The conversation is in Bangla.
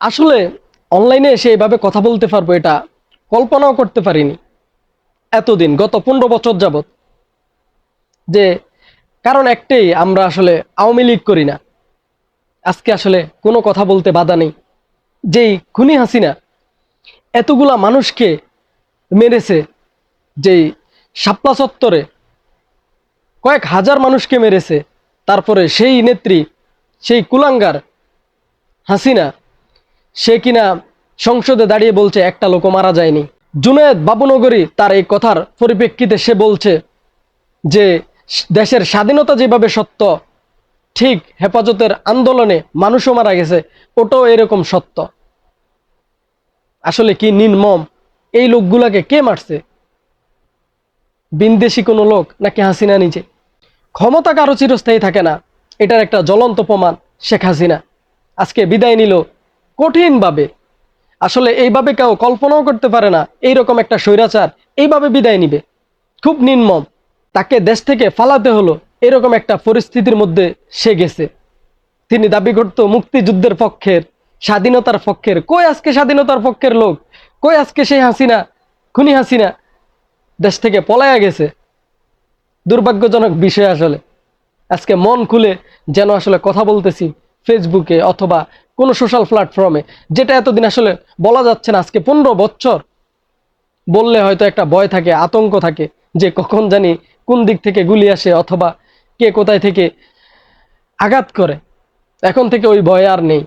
আসলে অনলাইনে এসে এভাবে কথা বলতে পারব এটা কল্পনাও করতে পারিনি। এতদিন, গত পনেরো বছর যাবত যে কারণ একটাই, আমরা আসলে আওয়ামী লীগ করি না। আজকে আসলে কোনো কথা বলতে বাধা নেই। যেই খুনি হাসিনা, এতগুলা মানুষকে মেরেছে, যেই শাপলা চত্বরে কয়েক হাজার মানুষকে মেরেছে, তারপরে সেই নেত্রী, সেই কুলাঙ্গার হাসিনা সে কিনা সংসদে দাঁড়িয়ে বলছে, একটা লোক মারা যায়নি। জুনায়েদ বাবুনগরী তার এই কথার পরিপ্রেক্ষিতে সে বলছে যে, দেশের স্বাধীনতা যেভাবে সত্য, ঠিক হেফাজতের আন্দোলনে মানুষও মারা গেছে, ওটাও এরকম সত্য। আসলে কি নির্মম এই লোকগুলাকে কে মারছে? বিনদেশি কোনো লোক নাকি হাসিনা নিজে? ক্ষমতা কারও চিরস্থায়ী থাকে না, এটার একটা জ্বলন্ত প্রমাণ শেখ হাসিনা। আজকে বিদায় নিল কঠিনভাবে। আসলে এইভাবে কেউ কল্পনাও করতে পারে না, এইরকম একটা স্বৈরাচার এইভাবে বিদায় নিবে। খুব নির্মম। তাকে দেশ থেকে ফালাতে হলো, এরকম একটা পরিস্থিতির মধ্যে সে গেছে। তিনি দাবি করতো, মুক্তিযুদ্ধের পক্ষের, স্বাধীনতার পক্ষের, কই আজকে স্বাধীনতার পক্ষের লোক? কই আজকে সেই হাসিনা? খুনি হাসিনা? দেশ থেকে পলায়া গেছে। দুর্ভাগ্যজনক বিষয় আসলে। আজকে মন খুলে যেন আসলে কথা বলতেছি ফেসবুকে অথবা কোনো সোশ্যাল প্ল্যাটফর্মে যেটা এতদিন আসলে বলা যাচ্ছে না, আজকে পনেরো বছর বললে হয়তো একটা ভয় থাকে, আতঙ্ক থাকে, যে কখন জানি কোন দিক থেকে গুলি আসে অথবা কে কোথায় থেকে আঘাত করে। এখন থেকে ওই ভয় আর নেই।